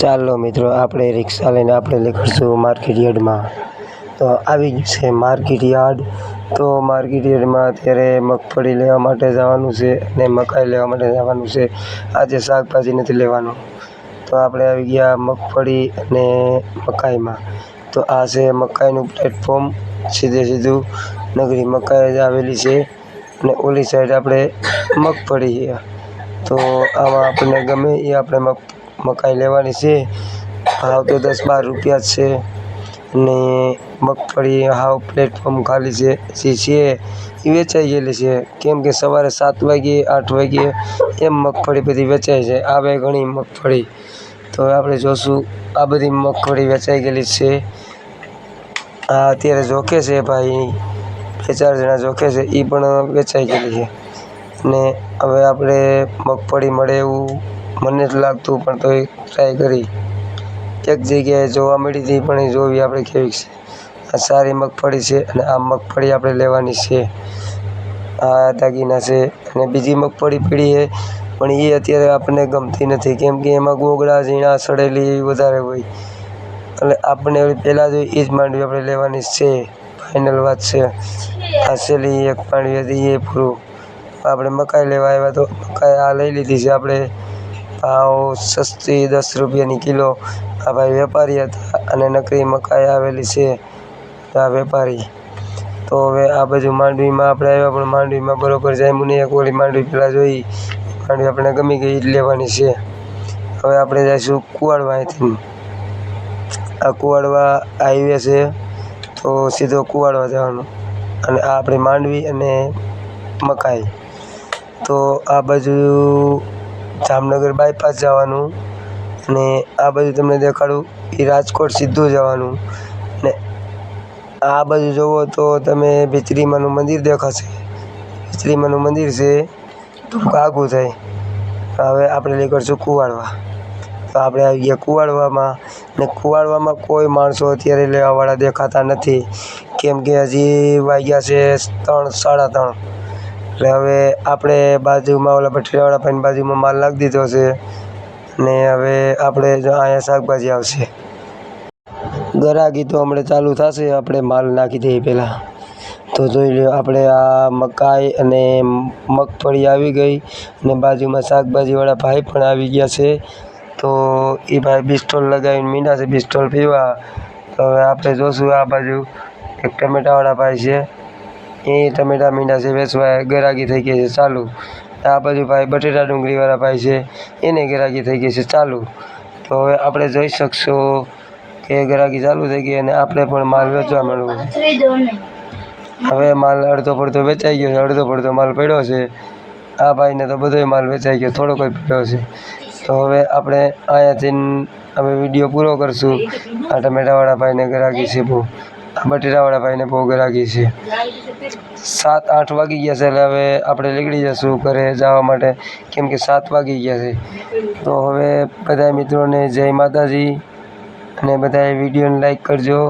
ચાલો મિત્રો, આપણે રિક્ષા લઈને આપણે નીકળશું માર્કેટ યાર્ડમાં. તો આવી ગયું છે માર્કેટ યાર્ડ. તો માર્કેટ યાર્ડમાં અત્યારે મગફળી લેવા માટે જવાનું છે અને મકાઈ લેવા માટે જવાનું છે. આજે શાકભાજી નથી લેવાનું. તો આપણે આવી ગયા મગફળી અને મકાઈમાં. તો આ છે મકાઈનું પ્લેટફોર્મ સીધે સીધું નગરી મકાઈ જ આવેલી છે અને ઓલી સાઈડ આપણે મગફળી છે. તો આમાં આપણને ગમે એ આપણે મગ મકાઈ લેવાની છે. ભાવ તો દસ બાર રૂપિયા જ છે. અને મગફળી હાવ પ્લેટફોર્મ ખાલી છે, જે છે એ વેચાઈ ગયેલી છે. કેમ કે સવારે સાત વાગ્યે, આઠ વાગ્યે એમ મગફળી બધી વેચાય છે આવે ઘણી મગફળી. તો આપણે જોશું આ બધી મગફળી વેચાઈ ગયેલી છે. આ અત્યારે જોખે છે ભાઈ. બે ચાર જણા જોખે છે એ પણ વેચાઈ ગયેલી છે. ને હવે આપણે મગફળી મળે એવું મને જ લાગતું પણ તોય ટ્રાય કરી. એક જગ્યાએ જોવા મળી હતી, પણ એ જોવી આપણે કેવી છે? આ સારી મગફળી છે અને આ મગફળી આપણે લેવાની છે. આ દાગીના છે અને બીજી મગફળી પીળી છે, પણ એ અત્યારે આપણને ગમતી નથી, કેમ કે એમાં ગોગળા, ઝીણા, સડેલી એવી વધારે હોય. એટલે આપણને પહેલાં જો એ જ માંડવી આપણે લેવાની છે. ફાઇનલ વાત છે. આ છેલ્લી એક માંડવી હતી, એ પૂરું. આપણે મકાઈ લેવા આવ્યા તો મકાઈ આ લઈ લીધી છે આપણે. ભાવ સસ્તી દસ રૂપિયાની કિલો. આ ભાઈ વેપારી હતા અને નકરી મકાઈ આવેલી છે આ વેપારી. તો હવે આ બાજુ માંડવીમાં આપણે આવ્યા પણ માંડવીમાં બરોબર જામ્યું નહીં એક ઓલી માંડવી પહેલાં જોઈ. માંડવી આપણે ગમી ગઈ જ લેવાની છે. હવે આપણે જઈશું કુવાડવા અહીંથી. આ કુવાડવા હાઈવે છે તો સીધો કુવાડવા જવાનું. અને આ આપણી માંડવી અને મકાઈ. તો આ બાજુ જામનગર બાયપાસ જવાનું અને આ બાજુ તમને દેખાડું. એ રાજકોટ સીધું જવાનું. ને આ બાજુ જુઓ તો તમે ભીચરીમાનું મંદિર દેખાશે. ભીચરીમાનું મંદિર છે થોડુંક આઘું થાય. હવે આપણે નીકળશું કુવાડવા. તો આપણે આવી ગયા કુવાડવામાં. ને કુવાડવામાં કોઈ માણસો અત્યારે લેવાવાળા દેખાતા નથી. કેમ કે હજી વાગ્યા છે ત્રણ, સાડા ત્રણ. એટલે હવે આપણે બાજુમાં ઓલા ભઠ્ઠીવાળા ભાઈને બાજુમાં માલ નાખી દીધો છે. ને હવે આપણે જો અહીંયા શાકભાજી આવશે. ગરાગી તો હમણાં ચાલુ થશે, આપણે માલ નાખી દઈએ પહેલાં. તો જોઈ લો આપણે આ મકાઈ અને મગફળી આવી ગઈ અને બાજુમાં શાકભાજીવાળા ભાઈ પણ આવી ગયા છે. તો એ ભાઈ બિસ્ટોલ લગાવીને મીંડા છે, બિસ્ટોલ પીવા. તો હવે આપણે જોશું આ બાજુ એક ટમેટાવાળા ભાઈ છે. એ ટમેટા મીંડા છે વેચવા ગરાગી થઈ ગઈ છે ચાલુ. આ બાજુ ભાઈ બટેટા ડુંગળીવાળા ભાઈ છે એને ગરાગી થઈ ગઈ છે ચાલુ. તો હવે આપણે જોઈ શકશો કે ગરાગી ચાલુ થઈ ગઈ અને આપણે પણ માલ વેચવા માંડવું હવે માલ અડધો પડધો વેચાઈ ગયો છે અડધો પડધો માલ પડ્યો છે. આ ભાઈને તો બધોય માલ વેચાઈ ગયો થોડો કોઈ પડ્યો છે. તો હવે આપણે અહીંયાથી અમે વીડિયો પૂરો કરશું. આ ટમેટાવાળા ભાઈને ગરાગી આ બટેટાવાળા ભાઈને ભોગ રાખી છે. સાત, આઠ વાગી ગયા છે એટલે હવે આપણે નીકળી જશું ઘરે જવા માટે. કેમ કે સાત વાગી ગયા છે. તો હવે બધા મિત્રોને જય માતાજી અને બધાએ વિડીયોને લાઈક કરજો.